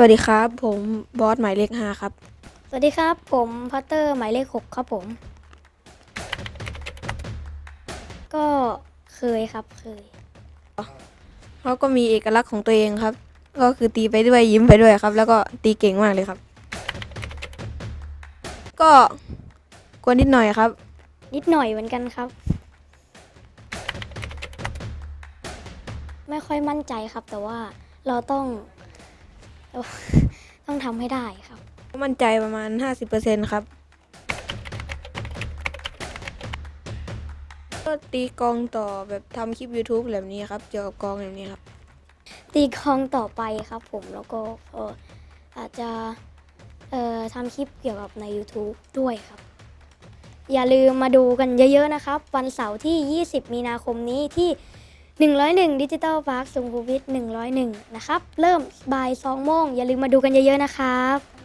วัสดีครับ ผมบอสหมายเลขห้าครับ สวัสดีครับ ผมพัตเตอร์หมายเลขหกครับผม ก็เคยครับเคย เขาก็มีเอกลักษณ์ของตัวเองครับ ก็คือตีไปด้วยยิ้มไปด้วยครับ แล้วก็ตีเก่งมากเลยครับ ก็กวนนิดหน่อยครับ นิดหน่อยเหมือนกันครับ ไม่ค่อยมั่นใจครับแต่ว่าเราต้องเรา ต้องทำให้ได้ครับ มั่นใจประมาณ 50%ครับ ก็ตีกลองต่อแบบทำคลิป YouTube แบบนี้ครับ เกี่ยวกับกลองแบบนี้ครับ ตีกลองต่อไปครับผมแล้วก็เอ่ออาจจะเอ่อทำคลิปเกี่ยวกับใน YouTube ด้วยครับ อย่าลืมมาดูกันเยอะๆนะครับ วันเสาร์ที่ 20 มีนาคมนี้ที่ 101ดิจิ t a ลพาร์คสุขุมวิท101 นะครับ เริ่มบ่าย2โมงอย่าลืมมาดูกันเยอะๆนะครับ